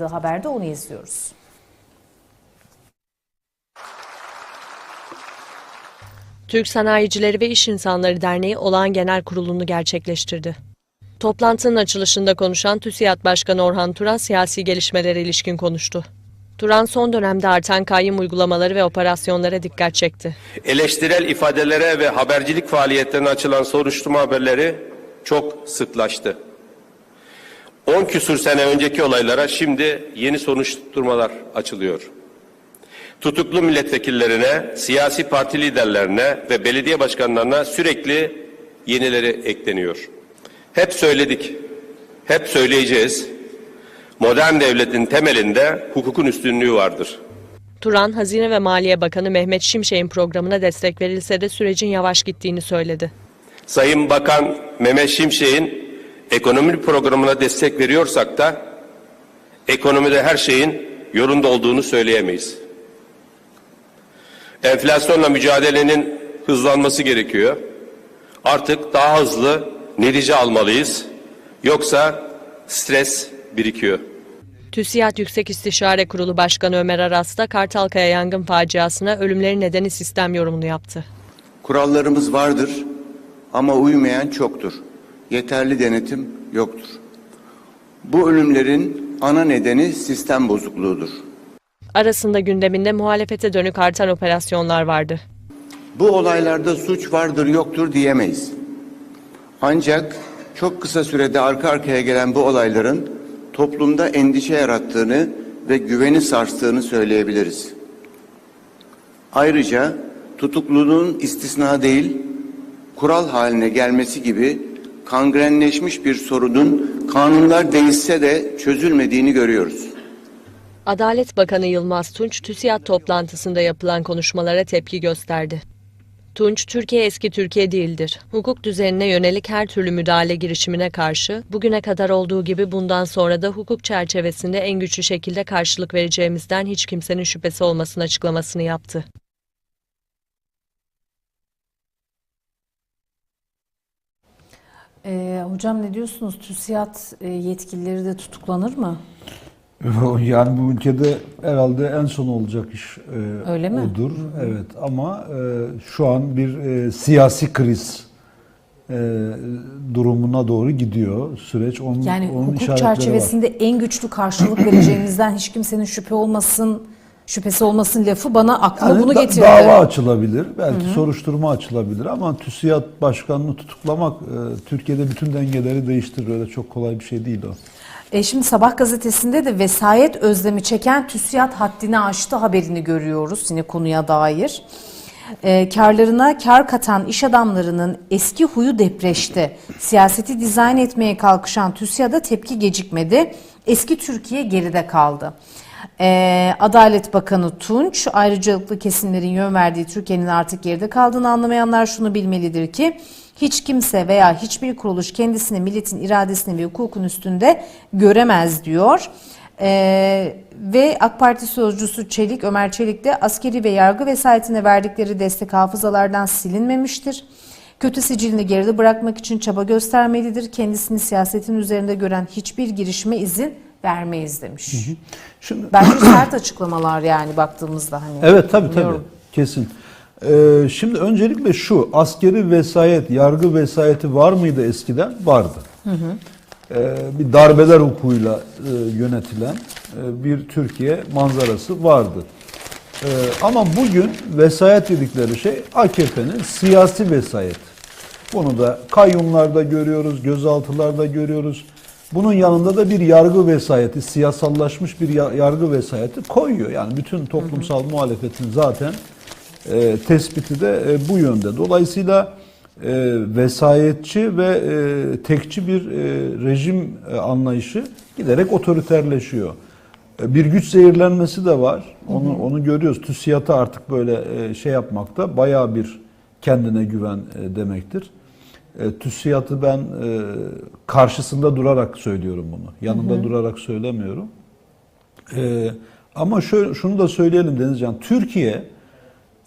haberde onu izliyoruz. Türk Sanayicileri ve İş İnsanları Derneği olağan genel kurulunu gerçekleştirdi. Toplantının açılışında konuşan TÜSİAD Başkanı Orhan Turan siyasi gelişmelere ilişkin konuştu. Turan son dönemde artan kayyum uygulamaları ve operasyonlara dikkat çekti. Eleştirel ifadelere ve habercilik faaliyetlerine açılan soruşturma haberleri çok sıklaştı. 10 küsur sene önceki olaylara şimdi yeni soruşturmalar açılıyor. Tutuklu milletvekillerine, siyasi parti liderlerine ve belediye başkanlarına sürekli yenileri ekleniyor. Hep söyledik, hep söyleyeceğiz. Modern devletin temelinde hukukun üstünlüğü vardır. Turan, Hazine ve Maliye Bakanı Mehmet Şimşek'in programına destek verilse de sürecin yavaş gittiğini söyledi. Sayın Bakan Mehmet Şimşek'in ekonomi programına destek veriyorsak da ekonomide her şeyin yolunda olduğunu söyleyemeyiz. Enflasyonla mücadelenin hızlanması gerekiyor. Artık daha hızlı netice almalıyız. Yoksa stres birikiyor. TÜSİAD Yüksek İstişare Kurulu Başkanı Ömer Aras da Kartalkaya yangın faciasına ölümlerin nedeni sistem yorumunu yaptı. Kurallarımız vardır ama uymayan çoktur. Yeterli denetim yoktur. Bu ölümlerin ana nedeni sistem bozukluğudur. Arasında gündeminde muhalefete dönük artan operasyonlar vardı. Bu olaylarda suç vardır yoktur diyemeyiz. Ancak çok kısa sürede arka arkaya gelen bu olayların toplumda endişe yarattığını ve güveni sarstığını söyleyebiliriz. Ayrıca tutukluluğun istisna değil, kural haline gelmesi gibi kangrenleşmiş bir sorunun kanunlar değişse de çözülmediğini görüyoruz. Adalet Bakanı Yılmaz Tunç, TÜSİAD toplantısında yapılan konuşmalara tepki gösterdi. Tunç, Türkiye eski Türkiye değildir. Hukuk düzenine yönelik her türlü müdahale girişimine karşı, bugüne kadar olduğu gibi bundan sonra da hukuk çerçevesinde en güçlü şekilde karşılık vereceğimizden hiç kimsenin şüphesi olmasın açıklamasını yaptı. Ee, hocam ne diyorsunuz? TÜSİAD e, yetkilileri de tutuklanır mı? Yani bu ülkede herhalde en son olacak iş e, Öyle mi? odur. Evet ama e, şu an bir e, siyasi kriz e, durumuna doğru gidiyor süreç. Onun, Yani onun hukuk işaretleri var. çerçevesinde en güçlü karşılık vereceğimizden hiç kimsenin şüphe olmasın, şüphesi olmasın lafı bana aklıma Yani bunu da- getirdi. Dava açılabilir, belki soruşturma açılabilir ama TÜSİAD başkanını tutuklamak e, Türkiye'de bütün dengeleri değiştirir. Öyle çok kolay bir şey değil o. E şimdi Sabah gazetesinde de vesayet özlemi çeken TÜSİAD haddini aştı haberini görüyoruz yine konuya dair. E, karlarına kar katan iş adamlarının eski huyu depreşti. Siyaseti dizayn etmeye kalkışan TÜSİAD'a tepki gecikmedi. Eski Türkiye geride kaldı. E, Adalet Bakanı Tunç ayrıcalıklı kesimlerin yön verdiği Türkiye'nin artık geride kaldığını anlamayanlar şunu bilmelidir ki hiç kimse veya hiçbir kuruluş kendisini milletin iradesini ve hukukun üstünde göremez diyor. Ee, ve AK Parti sözcüsü Çelik, Ömer Çelik de askeri ve yargı vesayetine verdikleri destek hafızalardan silinmemiştir. Kötü sicilini geride bırakmak için çaba göstermelidir. Kendisini siyasetin üzerinde gören hiçbir girişime izin vermeyiz demiş. Şimdi Bence sert açıklamalar yani baktığımızda hani. Evet tabii Bilmiyorum. kesin. Ee, şimdi öncelikle şu askeri vesayet, yargı vesayeti var mıydı eskiden? Vardı. Ee, bir darbeler hukukuyla e, yönetilen e, bir Türkiye manzarası vardı. Ee, ama bugün vesayet dedikleri şey AKP'nin siyasi vesayet. Bunu da kayyumlarda görüyoruz, gözaltılarda görüyoruz. Bunun yanında da bir yargı vesayeti, siyasallaşmış bir ya- yargı vesayeti koyuyor. Yani bütün toplumsal muhalefetin zaten e, tespiti de e, bu yönde. Dolayısıyla e, vesayetçi ve e, tekçi bir e, rejim e, anlayışı giderek otoriterleşiyor. E, Bir güç zehirlenmesi de var. Onu onu görüyoruz. TÜSİAD'ı artık böyle e, şey yapmakta bayağı bir kendine güven e, demektir. E, TÜSİAD'ı ben e, karşısında durarak söylüyorum bunu. Yanında durarak söylemiyorum. E, ama şöyle, şunu da söyleyelim Denizcan. Türkiye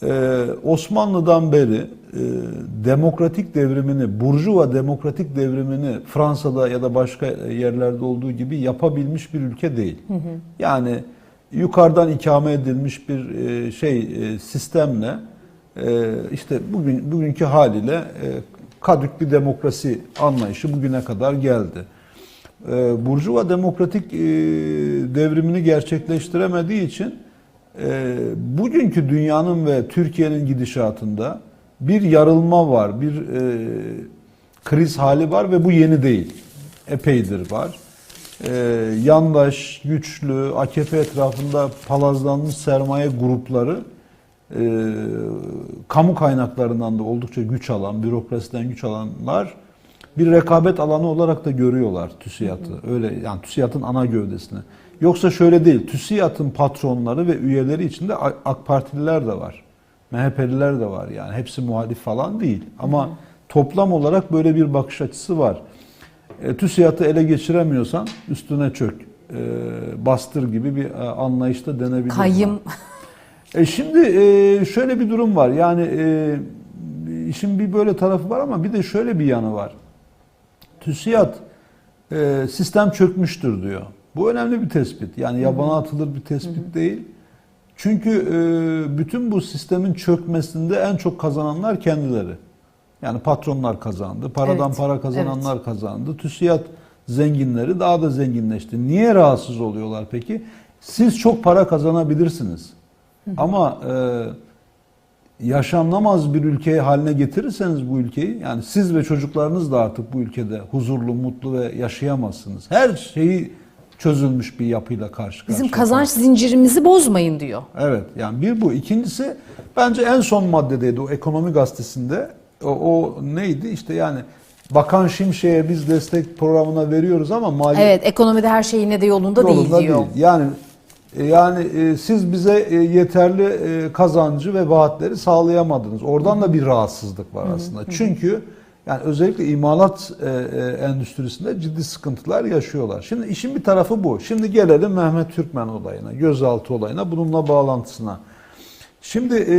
Ee, Osmanlı'dan beri e, demokratik devrimini, burjuva demokratik devrimini Fransa'da ya da başka yerlerde olduğu gibi yapabilmiş bir ülke değil. Yani yukarıdan ikame edilmiş bir e, şey e, sistemle e, işte bugün bugünkü haliyle e, kadük bir demokrasi anlayışı bugüne kadar geldi. E, Burjuva demokratik e, devrimini gerçekleştiremediği için e, bugünkü dünyanın ve Türkiye'nin gidişatında bir yarılma var, bir e, kriz hali var ve bu yeni değil. Epeydir var. Yandaş, güçlü, AKP etrafında palazlanmış sermaye grupları kamu kaynaklarından da oldukça güç alan, bürokrasiden güç alanlar bir rekabet alanı olarak da görüyorlar TÜSİAD'ı. Öyle yani TÜSİAD'ın ana gövdesini. Yoksa şöyle değil. TÜSİAD'ın patronları ve üyeleri içinde AK Partililer de var. MHP'liler de var yani. Hepsi muhalif falan değil. Ama toplam olarak böyle bir bakış açısı var. E, TÜSİAD'ı ele geçiremiyorsan üstüne çök. E, bastır gibi bir e, anlayışta denebilir. Kayyım E şimdi e, şöyle bir durum var. Yani e, işin bir böyle tarafı var ama bir de şöyle bir yanı var. TÜSİAD e, sistem çökmüştür diyor. Bu önemli bir tespit. Yani yabana atılır bir tespit değil. Çünkü e, bütün bu sistemin çökmesinde en çok kazananlar kendileri. Yani patronlar kazandı, paradan Evet, para kazananlar kazandı. TÜSİAD zenginleri daha da zenginleşti. Niye rahatsız oluyorlar peki? Siz çok para kazanabilirsiniz. Ama e, yaşanamaz bir ülkeye haline getirirseniz bu ülkeyi, yani siz ve çocuklarınız da artık bu ülkede huzurlu, mutlu ve yaşayamazsınız. Her şeyi çözülmüş bir yapıyla karşı bizim karşıya. kazanç zincirimizi bozmayın diyor. Evet yani bir bu. İkincisi bence en son maddedeydi o ekonomi gazetesinde. O, o neydi işte yani Bakan Şimşek'e biz destek programına veriyoruz ama mali Evet ekonomide her şey yine de yolunda, yolunda değil diyor. Yani yani e, siz bize e, yeterli e, kazancı ve vaatleri sağlayamadınız. Oradan da bir rahatsızlık var aslında. Çünkü yani özellikle imalat e, e, endüstrisinde ciddi sıkıntılar yaşıyorlar. Şimdi işin bir tarafı bu. Şimdi gelelim Mehmet Türkmen olayına, gözaltı olayına, bununla bağlantısına. Şimdi e,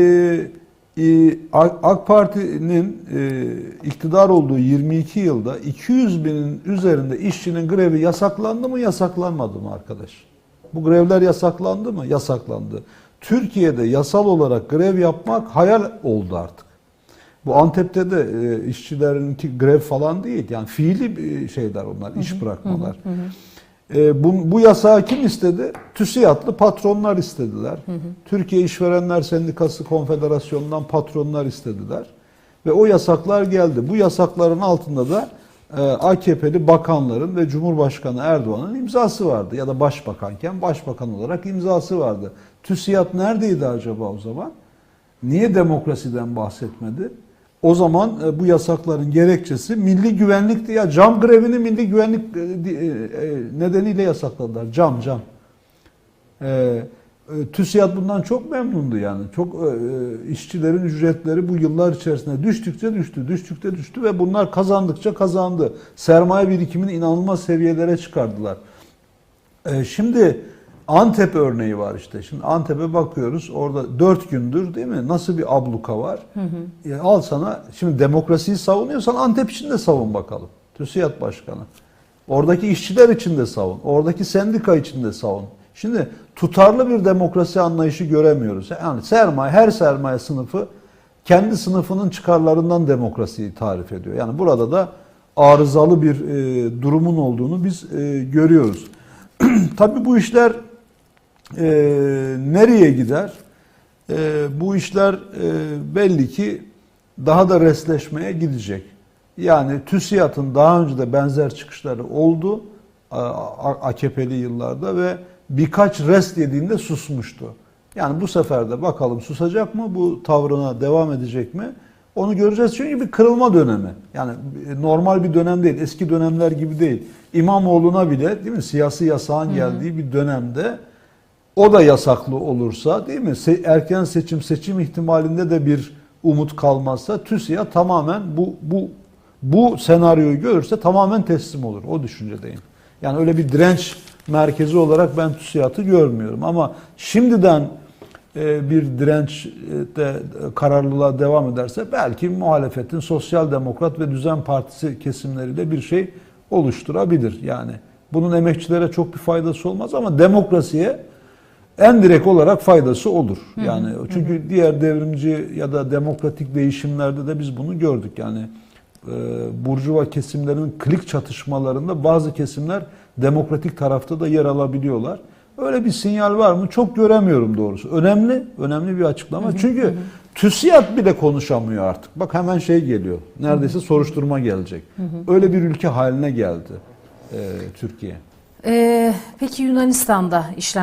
e, AK AK Parti'nin e, iktidar olduğu 22 yılda 200 binin üzerinde işçinin grevi yasaklandı mı yasaklanmadı mı arkadaş? Bu grevler yasaklandı mı? Yasaklandı. Türkiye'de yasal olarak grev yapmak hayal oldu artık. Bu Antep'te de e, işçilerinki grev falan değil. Yani fiili bir şeyler onlar, iş bırakmalar. E, bu, bu yasağı kim istedi? TÜSİAD'lı patronlar istediler. Türkiye İşverenler Sendikası Konfederasyonu'ndan patronlar istediler. Ve o yasaklar geldi. Bu yasakların altında da e, AKP'li bakanların ve Cumhurbaşkanı Erdoğan'ın imzası vardı. Ya da başbakanken başbakan olarak imzası vardı. TÜSİAD neredeydi acaba o zaman? Niye demokrasiden bahsetmedi? O zaman e, bu yasakların gerekçesi milli güvenlikti ya. Cam grevini milli güvenlik e, e, e, nedeniyle yasakladılar. Cam cam. E, e, TÜSİAD bundan çok memnundu yani. Çok e, e, işçilerin ücretleri bu yıllar içerisinde düştükçe düştü, düştükçe düştü ve bunlar kazandıkça kazandı. Sermaye birikimini inanılmaz seviyelere çıkardılar. E, şimdi Antep örneği var işte. Şimdi Antep'e bakıyoruz. Orada dört gündür değil mi? Nasıl bir abluka var? E, al sana. Şimdi demokrasiyi savunuyorsan Antep için de savun bakalım. TÜSİAD Başkanı. Oradaki işçiler için de savun. Oradaki sendika için de savun. Şimdi tutarlı bir demokrasi anlayışı göremiyoruz. Yani sermaye, her sermaye sınıfı kendi sınıfının çıkarlarından demokrasiyi tarif ediyor. Yani burada da arızalı bir e, durumun olduğunu biz e, görüyoruz. Tabii bu işler e, nereye gider? E, bu işler e, belli ki daha da resleşmeye gidecek. Yani TÜSİAD'ın daha önce de benzer çıkışları oldu AKP'li yıllarda ve birkaç rest yediğinde susmuştu. Yani bu sefer de bakalım susacak mı, bu tavrına devam edecek mi? Onu göreceğiz çünkü bir kırılma dönemi. Yani normal bir dönem değil, eski dönemler gibi değil. İmamoğlu'na bile değil mi siyasi yasağın geldiği bir dönemde o da yasaklı olursa değil mi? Se- erken seçim seçim ihtimalinde de bir umut kalmazsa TÜSİAD tamamen bu bu bu senaryoyu görürse tamamen teslim olur. O düşüncedeyim. Yani öyle bir direnç merkezi olarak ben TÜSİAD'ı görmüyorum ama şimdiden e, bir direnç e, de kararlılığa devam ederse belki muhalefetin Sosyal Demokrat ve Düzen Partisi kesimleriyle bir şey oluşturabilir. Yani bunun emekçilere çok bir faydası olmaz ama demokrasiye en direkt olarak faydası olur. Yani çünkü diğer devrimci ya da demokratik değişimlerde de biz bunu gördük. Yani burjuva kesimlerinin klik çatışmalarında bazı kesimler demokratik tarafta da yer alabiliyorlar. Öyle bir sinyal var mı? Çok göremiyorum doğrusu. Önemli, önemli bir açıklama. Çünkü TÜSİAD bile konuşamıyor artık. Bak hemen şey geliyor. Neredeyse soruşturma gelecek. Öyle bir ülke haline geldi e, Türkiye. Ee, peki Yunanistan'da işler